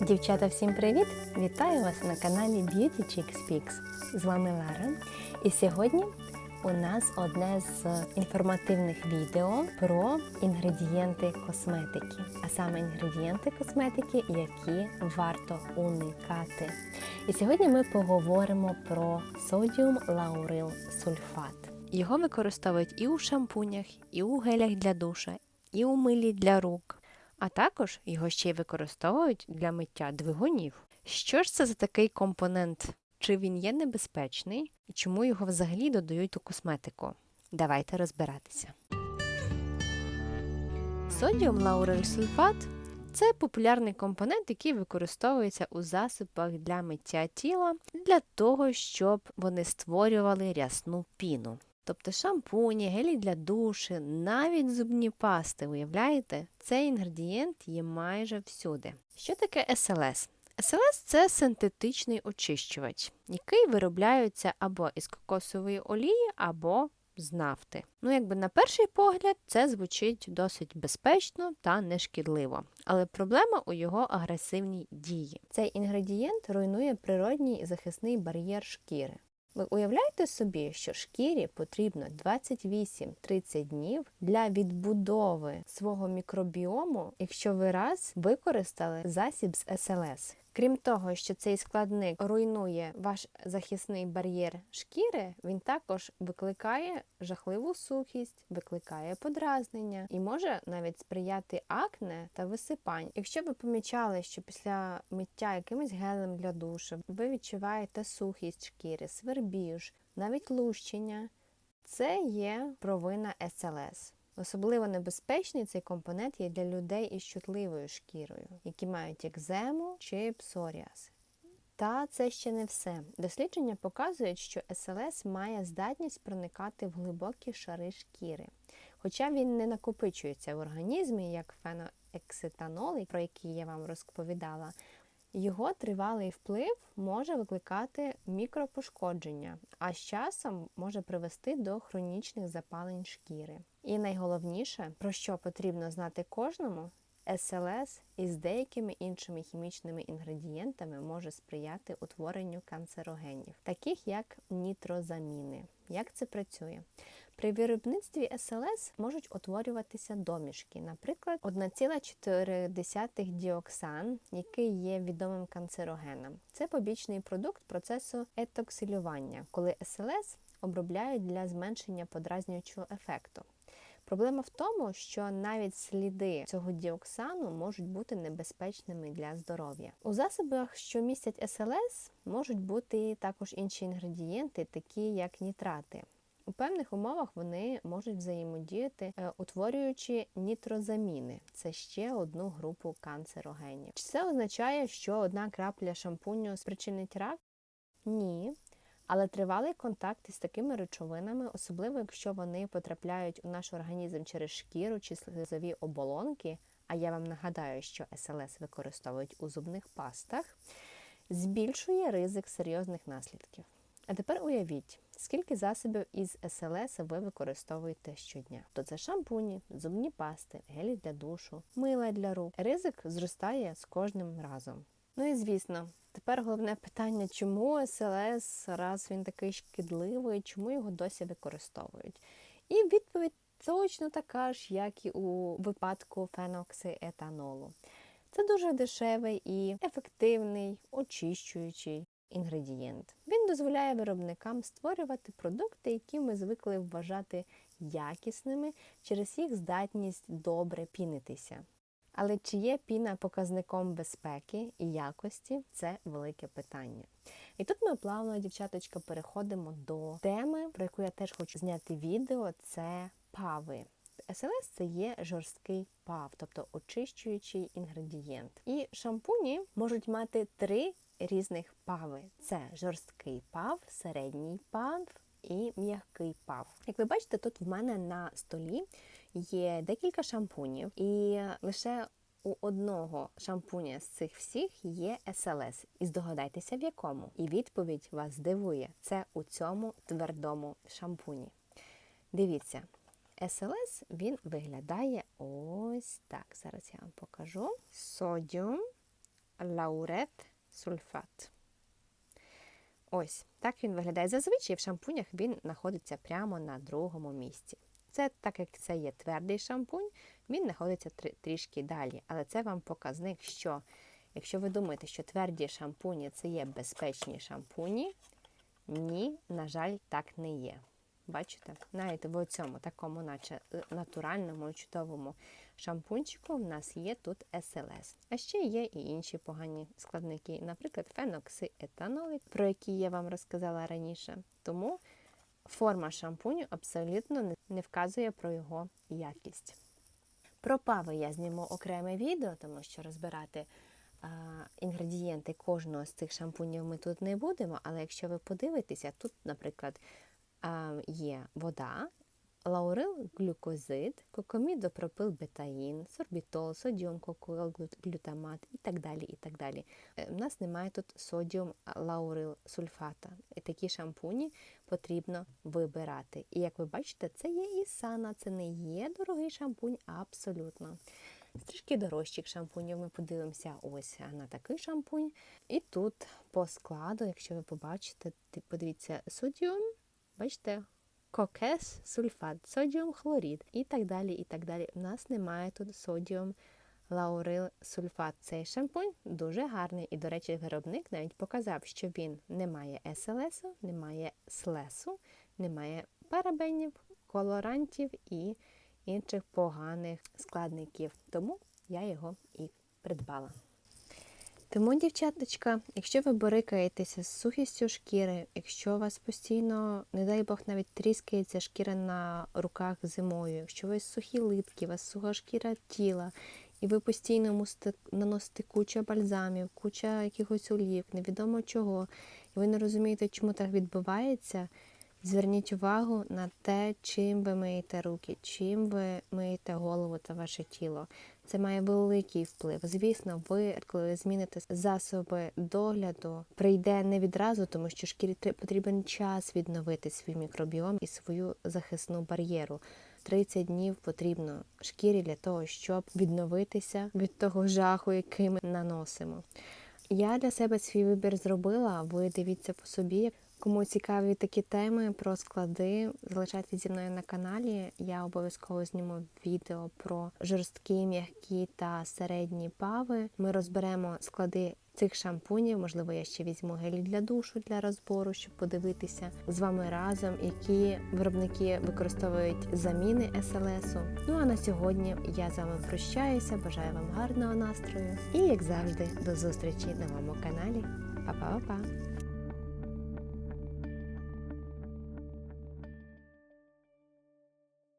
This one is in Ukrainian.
Дівчата, всім привіт! Вітаю вас на каналі Beauty Chick Speaks. З вами Лара. І сьогодні у нас одне з інформативних відео про інгредієнти косметики, а саме інгредієнти косметики, які варто уникати. І сьогодні ми поговоримо про содіум лаурил сульфат. Його використовують і у шампунях, і у гелях для душа, і у милі для рук. А також його ще й використовують для миття двигунів. Що ж це за такий компонент? Чи він є небезпечний і чому його взагалі додають у косметику? Давайте розбиратися. Содіум лаурилсульфат це популярний компонент, який використовується у засобах для миття тіла для того, щоб вони створювали рясну піну. Тобто шампуні, гелі для душі, навіть зубні пасти, уявляєте? Цей інгредієнт є майже всюди. Що таке СЛС? СЛС це синтетичний очищувач, який виробляється або із кокосової олії, або з нафти. Ну, якби на перший погляд, це звучить досить безпечно та нешкідливо. Але проблема у його агресивній дії. Цей інгредієнт руйнує природній захисний бар'єр шкіри. Ви уявляєте собі, що шкірі потрібно 28-30 днів для відбудови свого мікробіому, якщо ви раз використали засіб з СЛС. Крім того, що цей складник руйнує ваш захисний бар'єр шкіри, він також викликає жахливу сухість, викликає подразнення і може навіть сприяти акне та висипань. Якщо ви помічали, що після миття якимось гелем для душу ви відчуваєте сухість шкіри, свербіж, навіть лущення, це є провина СЛС. Особливо небезпечний цей компонент є для людей із чутливою шкірою, які мають екзему чи псоріаз. Та це ще не все. Дослідження показують, що СЛС має здатність проникати в глибокі шари шкіри. Хоча він не накопичується в організмі, як феноекситанол, про який я вам розповідала, його тривалий вплив може викликати мікропошкодження, а з часом може привести до хронічних запалень шкіри. І найголовніше, про що потрібно знати кожному, СЛС із деякими іншими хімічними інгредієнтами може сприяти утворенню канцерогенів, таких як нітрозаміни. Як це працює? При виробництві СЛС можуть утворюватися домішки, наприклад, 1,4 діоксан, який є відомим канцерогеном. Це побічний продукт процесу етоксилювання, коли СЛС обробляють для зменшення подразнюючого ефекту. Проблема в тому, що навіть сліди цього діоксану можуть бути небезпечними для здоров'я. У засобах, що містять СЛС, можуть бути також інші інгредієнти, такі як нітрати. У певних умовах вони можуть взаємодіяти, е, утворюючи нітрозаміни. Це ще одну групу канцерогенів. Чи це означає, що одна крапля шампуню спричинить рак? Ні. Але тривалий контакт із такими речовинами, особливо якщо вони потрапляють у наш організм через шкіру чи слизові оболонки, а я вам нагадаю, що СЛС використовують у зубних пастах, збільшує ризик серйозних наслідків. А тепер уявіть, скільки засобів із СЛС ви використовуєте щодня. То це шампуні, зубні пасти, гелі для душу, мила для рук. Ризик зростає з кожним разом. Ну і звісно, тепер головне питання, чому СЛС, раз він такий шкідливий, чому його досі використовують? І відповідь точно така ж, як і у випадку феноксиетанолу. Це дуже дешевий і ефективний, очищуючий інгредієнт. Він дозволяє виробникам створювати продукти, які ми звикли вважати якісними через їх здатність добре пінитися. Але чи є піна показником безпеки і якості це велике питання. І тут ми плавно, дівчаточка, переходимо до теми, про яку я теж хочу зняти відео: це пави. СЛС це є жорсткий пав, тобто очищуючий інгредієнт. І шампуні можуть мати три різних пави: це жорсткий пав, середній пав і м'який пав. Як ви бачите, тут в мене на столі є декілька шампунів, і лише у одного шампуня з цих всіх є СЛС. І здогадайтеся, в якому. І відповідь вас здивує: це у цьому твердому шампуні. Дивіться. СЛС він виглядає ось так. Зараз я вам покажу. Содіум Лаурет сульфат. Ось так він виглядає. Зазвичай в шампунях він знаходиться прямо на другому місці. Це так як це є твердий шампунь, він знаходиться трі- трішки далі. Але це вам показник, що якщо ви думаєте, що тверді шампуні це є безпечні шампуні, ні, на жаль, так не є. Бачите? Навіть в цьому такому, наче е, натуральному, чудовому шампунчику в нас є тут СЛС. А ще є і інші погані складники, наприклад, феноксиетанолик, про який я вам розказала раніше. Тому форма шампуню абсолютно не- вказує про його якість. Про пави я зніму окреме відео, тому що розбирати інгредієнти кожного з цих шампунів ми тут не будемо. Але якщо ви подивитеся, тут, наприклад, є вода, лаурил глюкозид, кокомідопропилбетаїн, сорбітол, содіум кокуел, глютамат і так далі. і так далі. Е, У нас немає тут содіум лаурил сульфата. І такі шампуні потрібно вибирати. І як ви бачите, це є Ісана, це не є дорогий шампунь абсолютно. З трішки дорожчих шампунів ми подивимося ось на такий шампунь. І тут по складу, якщо ви побачите, подивіться содіум, бачите, кокес, сульфат, содіум хлорид і так далі. і так далі. У нас немає тут содіум лаурил сульфат. Цей шампунь дуже гарний. І, до речі, виробник навіть показав, що він не має СЛСу, не має слесу, не має парабенів, колорантів і інших поганих складників. Тому я його і придбала. Тому, дівчаточка, якщо ви борикаєтеся з сухістю шкіри, якщо у вас постійно, не дай Бог, навіть тріскається шкіра на руках зимою, якщо вас сухі литки, у вас суха шкіра тіла, і ви постійно мусите наносити куча бальзамів, куча якихось олів, невідомо чого, і ви не розумієте, чому так відбувається, зверніть увагу на те, чим ви миєте руки, чим ви миєте голову та ваше тіло. Це має великий вплив. Звісно, ви, коли зміните засоби догляду, прийде не відразу, тому що шкірі потрібен час відновити свій мікробіом і свою захисну бар'єру. 30 днів потрібно шкірі для того, щоб відновитися від того жаху, який ми наносимо. Я для себе свій вибір зробила. Ви дивіться по собі. Кому цікаві такі теми про склади, залишайтеся зі мною на каналі. Я обов'язково зніму відео про жорсткі, м'які та середні пави. Ми розберемо склади цих шампунів. Можливо, я ще візьму гелі для душу для розбору, щоб подивитися з вами разом, які виробники використовують заміни СЛСу. Ну а на сьогодні я з вами прощаюся. Бажаю вам гарного настрою і, як завжди, до зустрічі на моєму каналі. Па-па-па-па!